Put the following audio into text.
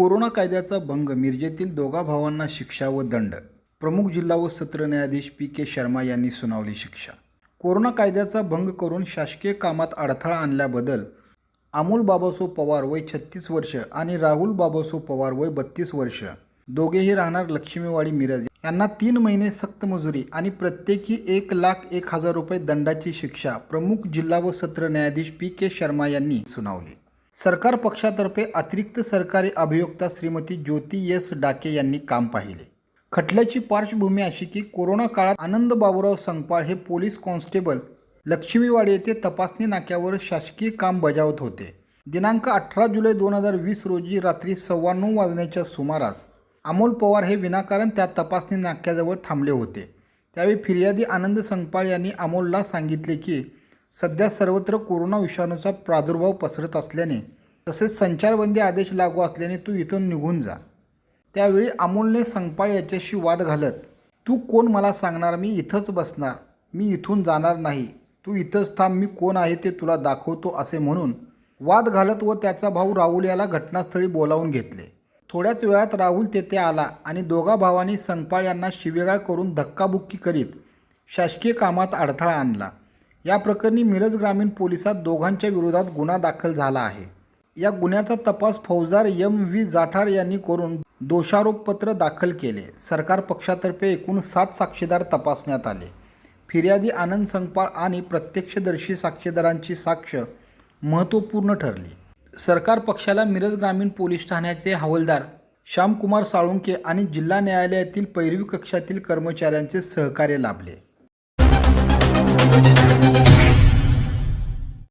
Corona कायद्याचा भंग मिरजेतील दोघा भावांना शिक्षा व दंड प्रमुख जिल्हा व सत्र न्यायाधीश पी के शर्मा यांनी सुनावली शिक्षा. कोरोना कायद्याचा भंग करून शासकीय कामात अडथळा आणल्याबद्दल अमोल बाबासो पवार वय छत्तीस वर्ष आणि राहुल बाबासो पवार वय बत्तीस वर्ष दोघेही राहणार लक्ष्मीवाडी मिरज. यांना तीन महिने सक्त मजुरी आणि प्रत्येकी एक लाख एक हजार रुपये दंडाची शिक्षा प्रमुख जिल्हा व सत्र न्यायाधीश पी के शर्मा यांनी सुनावली. सरकार पक्षातर्फे अतिरिक्त सरकारी अभियोक्ता श्रीमती ज्योती एस डाके यांनी काम पाहिले. खटल्याची पार्श्वभूमी अशी की कोरोना काळात आनंद बाबूराव संगपाळ हे पोलीस कॉन्स्टेबल लक्ष्मीवाडी येथे तपासणी नाक्यावर शासकीय काम बजावत होते. दिनांक अठरा जुलै दोन हजार वीस रोजी रात्री सव्वा नऊ वाजण्याच्या सुमारास अमोल पवार हे विनाकारण त्या तपासणी नाक्याजवळ थांबले होते. त्यावेळी फिर्यादी आनंद संगपाळ यांनी अमोलला सांगितले की सध्या सर्वत्र कोरोना विषाणूचा प्रादुर्भाव पसरत असल्याने तसेच संचारबंदी आदेश लागू असल्याने तू इथून निघून जा. त्यावेळी अमोलने संगपाळ याच्याशी वाद घालत तू कोण मला सांगणार? मी इथंच बसणार. मी इथून जाणार नाही. तू इथंच थांब. मी कोण आहे ते तुला दाखवतो असे म्हणून वाद घालत व त्याचा भाऊ राहुल याला घटनास्थळी बोलावून घेतले. थोड्याच वेळात राहुल तेथे आला आणि दोघा भावांनी संगपाळ यांना शिवेगाळ करून धक्काबुक्की करीत शासकीय कामात अडथळा आणला. या प्रकरणी मिरज ग्रामीण पोलिसात दोघांच्या विरोधात गुन्हा दाखल झाला आहे. या गुन्ह्याचा तपास फौजदार एम व्ही जाठार यांनी करून दोषारोपपत्र दाखल केले. सरकार पक्षातर्फे एकूण सात साक्षीदार तपासण्यात आले. फिर्यादी आनंद संगपाळ आणि प्रत्यक्षदर्शी साक्षीदारांची साक्ष महत्त्वपूर्ण ठरली. सरकार पक्षाला मिरज ग्रामीण पोलीस ठाण्याचे हवालदार श्यामकुमार साळुंके आणि जिल्हा न्यायालयातील पैरवी कक्षातील कर्मचाऱ्यांचे सहकार्य लाभले.